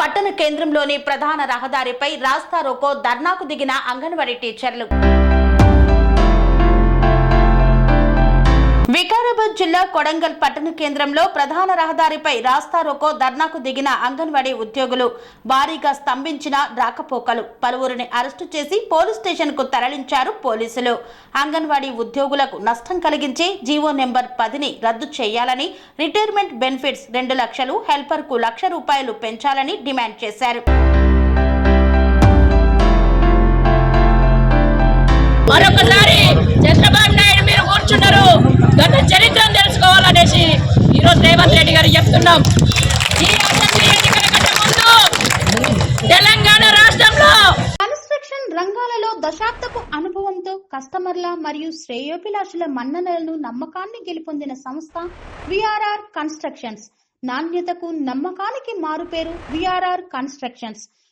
పట్టణ కేంద్రంలోని ప్రధాన రహదారిపై రాస్తా రోకో ధర్నాకు దిగిన అంగన్వాడీ టీచర్లు. వికారాబాద్ జిల్లా కొడంగల్ పట్టణ కేంద్రంలో ప్రధాన రహదారిపై రాస్తా రోకో ధర్నాకు దిగిన అంగన్వాడీ ఉద్యోగులు భారీగా స్తంభించిన రాకపోకలు. పలువురిని అరెస్టు చేసి పోలీస్ స్టేషన్కు తరలించారు పోలీసులు. అంగన్వాడీ ఉద్యోగులకు నష్టం కలిగించి జీవో నెంబర్ పదిని రద్దు చేయాలని రిటైర్మెంట్ బెనిఫిట్స్ రెండు లక్షలు హెల్పర్కు లక్ష రూపాయలు పెంచాలని డిమాండ్ చేశారు. మరొకసారి చంద్రబాబు నాయుడు మీరు కూర్చున్నారు. గత చరిత్రను తెలుసుకోవాలనేసి ఈరోజు రేవంత్ రెడ్డి గారు చెప్తున్నాం. ఈ అసెంబ్లీ ఎన్నికల కంటే ముందు తెలంగాణ రాష్ట్రంలో కన్స్ట్రక్షన్ రంగాలలో దశాబ్దపు అనుభవంతో కస్టమర్ల మరియు శ్రేయోభిలాషుల మన్ననలను నమ్మకాన్ని గెలుపొందిన సంస్థ విఆర్ఆర్ కన్స్ట్రక్షన్స్. నాణ్యతకు నమ్మకానికి మారుపేరు VRR constructions.